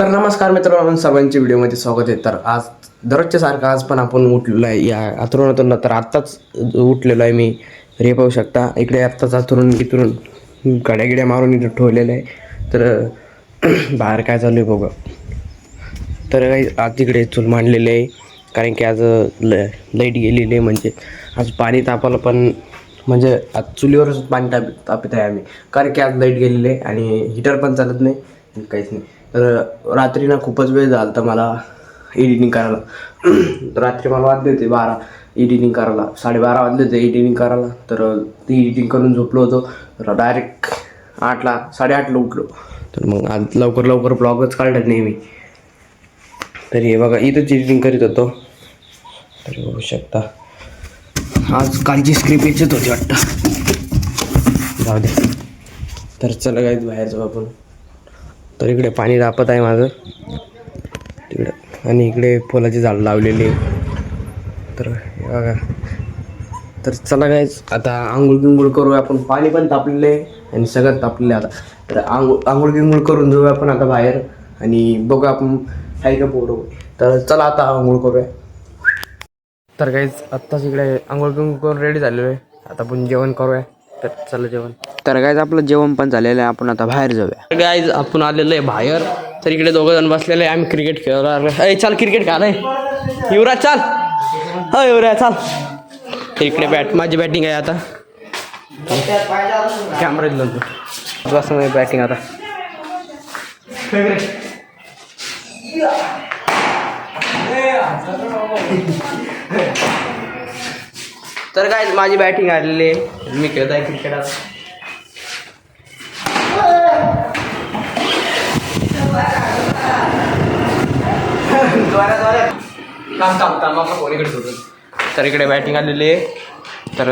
तर नमस्कार मित्रांनो सर्वांचे व्हिडिओमध्ये स्वागत आहे. तर आज दररोजच्या सारखं आज पण आपण उठलेलो आहे. या अथरुणातून तर आत्ताच उठलेलो आहे मी. रे पाहू शकता इकडे आत्ताच अथरून इथून गाड्या गिड्या मारून इथं ठेवलेलं आहे. तर बाहेर काय चालू आहे बघा. तर काही आज तिकडे चूल मांडलेले आहे. कारण की आज ल लाइट गेलेली आहे म्हणजे आज पाणी तापायला पण म्हणजे आज चुलीवरच पाणी ताप तापत आहे आम्ही. कारण की आज लाइट गेलेली आहे आणि हिटर पण चालत नाही काहीच नाही. तर रात्री ना खूपच वेळ झाला तर मला एडिटिंग करायला. रात्री मला वाजले होते बारा एडिटिंग करायला. साडेबारा वाजले होते एडिटिंग करायला. तर ती एडिटिंग करून झोपलो होतो. तर डायरेक्ट आठला साडेआठला उठलो. तर मग आज लवकर लवकर ब्लॉगच काढत नाही मी तर हे बघा इथंच एडिटिंग करीत होतो. तर बघू शकता. आज कालची स्क्रिप्ट याचीच होती वाटतं. जाऊ दे. तर चला काय बाहेर जाऊ आपण तर इकडे पाणी तापत आहे माझं. तिकडं आणि इकडे फुलाची झाड लावलेली आहे. तर बघा. तर चला कायच आता आंघोळ गिंघोळ करू आपण. पाणी पण तापलेलं आहे आणि सगळं तापलेलं आहे आता. तर आंघोळ आंघोळ गिंघोळ करून जाऊया आपण आता बाहेर आणि बघू आपण आहे का पोरं तर चला आता आंघोळ करूया. तर काहीच आत्ताच इकडे आंघोळ गिंघोळ करून रेडी झालेलो आहे. आता आपण जेवण करूया. तर चला जेवण. तर काहीच आपलं जेवण पण झालेलं आहे. आपण आता बाहेर जाऊया. गाईज आपण आलेलो आहे बाहेर. तर इकडे दोघं जण बसलेले आहे. आम्ही क्रिकेट खेळायला लागलो अय चाल क्रिकेट खेळायला. युवराज चाल. हो युवराज चाल. तर इकडे बॅट माझी बॅटिंग आहे आता. कॅमेरा दिला बस माझी बॅटिंग आता. तर काय माझी बॅटिंग आलेली आहे. मी खेळत आहे क्रिकेट तर इकडे बॅटिंग आलेली आहे. तर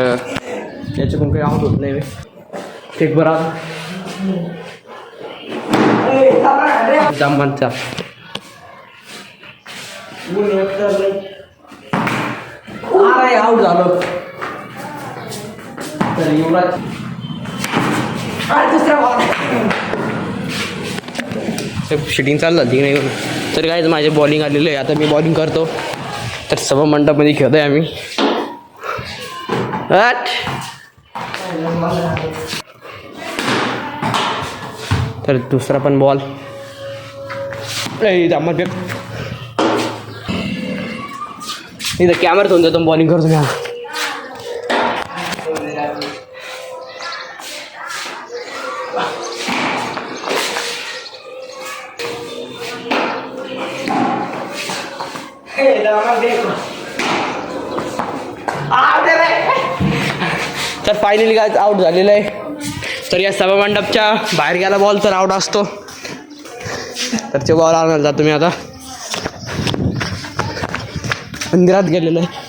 याच्याकडून काही आऊट होत नाही. ठीक बरं. जांबांचा. अरे आऊट झालो. तर शिटिंग चालू झाली नाही. तर काय माझे बॉलिंग आलेलं आहे. आता मी बॉलिंग करतो. तर सभा मंडपमध्ये खेळतोय आम्ही. तर दुसरा पण बॉल इथं कॅमेरा घेऊन जातो बॉलिंग करतो मी. तर फायनली काय आऊट झालेलं आहे. तर या सभामंडपच्या बाहेर गेला बॉल तर आऊट असतो. तर ते बॉल आणायला जातो मी आता. मंदिरात गेलेलो आहे.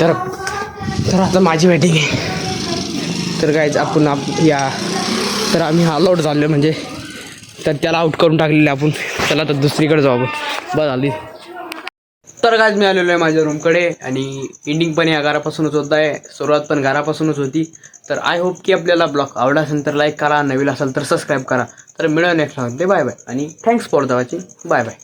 तर तर आता माझी बॅटिंग आहे. तर काय आपण आप या तर आम्ही ऑल झालो म्हणजे तर त्याला आऊट करून टाकलेले आपण. त्याला तर दुसरीकडे जाऊ आपण. बस आली. तर काय मी आलेलो आहे माझ्या रूमकडे आणि एंडिंग पण या घरापासूनच होत आहे. सुरुवात पण घरापासूनच होती. तर आय होप की आपल्याला ब्लॉग आवडला असेल तर लाईक करा. नवीन असेल तर सबस्क्राईब करा. तर मिळव नेक्स्ट ते बाय बाय आणि thanks for the watching bye bye